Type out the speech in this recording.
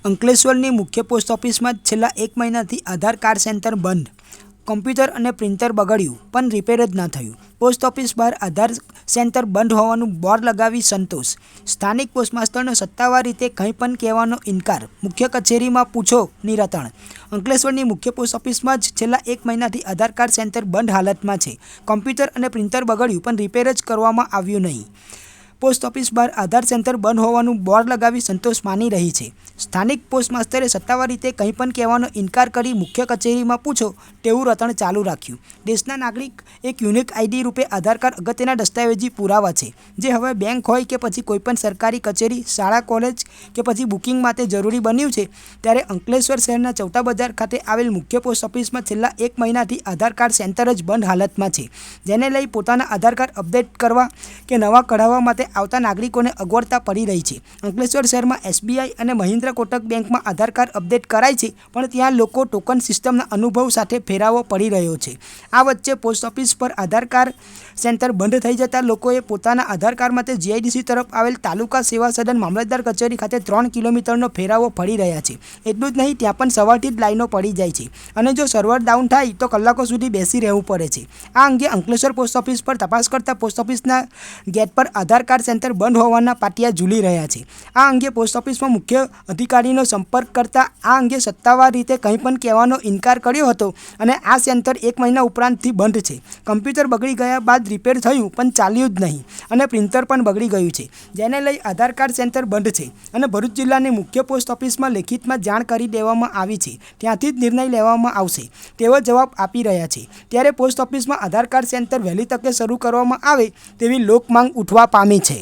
અંકલેશ્વરની મુખ્ય પોસ્ટ ઓફિસમાં છેલ્લા એક મહિનાથી આધાર કાર્ડ સેન્ટર બંધ. કોમ્પ્યુટર અને પ્રિન્ટર બગડ્યું, પણ રિપેર જ ન થયું. પોસ્ટ ઓફિસ બહાર આધાર સેન્ટર બંધ હોવાનું બોર્ડ લગાવી સંતોષ. સ્થાનિક પોસ્ટ માસ્ટરનો સત્તાવાર રીતે કંઈ પણ કહેવાનો ઇનકાર, મુખ્ય કચેરીમાં પૂછો, નિરાતણ. અંકલેશ્વરની મુખ્ય પોસ્ટ ઓફિસમાં જ છેલ્લા એક મહિનાથી આધાર કાર્ડ સેન્ટર બંધ હાલતમાં છે. કોમ્પ્યુટર અને પ્રિન્ટર બગડ્યું, પણ રિપેર જ કરવામાં આવ્યું નહીં. પોસ્ટ ઓફિસ બહાર આધાર સેન્ટર બંધ હોવાનું બોર્ડ લગાવી સંતોષ માની રહી છે. સ્થાનિક પોસ્ટ માસ્તરે સત્તાવાર રીતે કંઈ પણ કહેવાનો ઇનકાર કરી મુખ્ય કચેરીમાં પૂછો, તેવું રતણ ચાલુ રાખ્યું. દેશના નાગરિક એક યુનિક આઈડી રૂપે આધાર કાર્ડ અગત્યના દસ્તાવેજી પુરાવા છે, જે હવે બેંક હોય કે પછી કોઈપણ સરકારી કચેરી, શાળા, કોલેજ કે પછી બુકિંગ માટે જરૂરી બન્યું છે, ત્યારે અંકલેશ્વર શહેરના ચૌટા બજાર ખાતે આવેલ મુખ્ય પોસ્ટ ઓફિસમાં છેલ્લા એક મહિનાથી આધાર કાર્ડ સેન્ટર જ બંધ હાલતમાં છે, જેને લઈ પોતાના આધાર કાર્ડ અપડેટ કરવા કે નવા કઢાવવા માટે આવતા નાગરિકોને અગવડતા પડી રહી છે. અંકલેશ્વર શહેરમાં એસબીઆઈ અને મહિન્દ્રા કોટક બેંકમાં આધાર કાર્ડ અપડેટ કરાય છે, પણ ત્યાં લોકો ટોકન સિસ્ટમના અનુભવ સાથે ફેરાવો પડી રહ્યો છે. આ વચ્ચે પોસ્ટ ઓફિસ પર આધાર કાર્ડ સેન્ટર બંધ થઈ જતાં લોકોએ પોતાના આધાર કાર્ડ માટે જીઆઈડીસી તરફ આવેલ તાલુકા સેવા સદન મામલતદાર કચેરી ખાતે ત્રણ કિલોમીટરનો ફેરાવો ફરી રહ્યા છે. એટલું જ નહીં, ત્યાં પણ સવારથી જ લાઈનો પડી જાય છે. અને જો સર્વર ડાઉન થાય, તો કલાકો સુધી બેસી રહેવું પડે છે. આ અંગે અંકલેશ્વર પોસ્ટ ઓફિસ પર તપાસ કરતા પોસ્ટ ઓફિસના ગેટ પર આધાર કાર્ડ સેન્ટર બંધ હોવાના પાટિયા ઝૂલી રહ્યા છે. આ અંગે પોસ્ટ ઓફિસમાં મુખ્ય અધિકારીનો સંપર્ક કરતા આ અંગે સત્તાવાર રીતે કંઈ પણ કહેવાનો ઇનકાર કર્યો હતો અને આ સેન્ટર એક મહિના ઉપરાંતથી બંધ છે. કમ્પ્યુટર બગડી ગયા બાદ રિપેર થયું પણ ચાલ્યું જ નહીં અને પ્રિન્ટર પણ બગડી ગયું છે. જેને લઈ આધાર કાર્ડ સેન્ટર બંધ છે અને ભરૂચ જિલ્લાની મુખ્ય પોસ્ટ ઓફિસમાં લેખિતમાં જાણ કરી દેવામાં આવી છે. ત્યાંથી જ નિર્ણય લેવામાં આવશે, તેવો જવાબ આપી રહ્યા છે. ત્યારે પોસ્ટ ઓફિસમાં આધાર કાર્ડ સેન્ટર વહેલી તકે શરૂ કરવામાં આવે તેવી લોકમાંગ ઉઠવા પામી છે.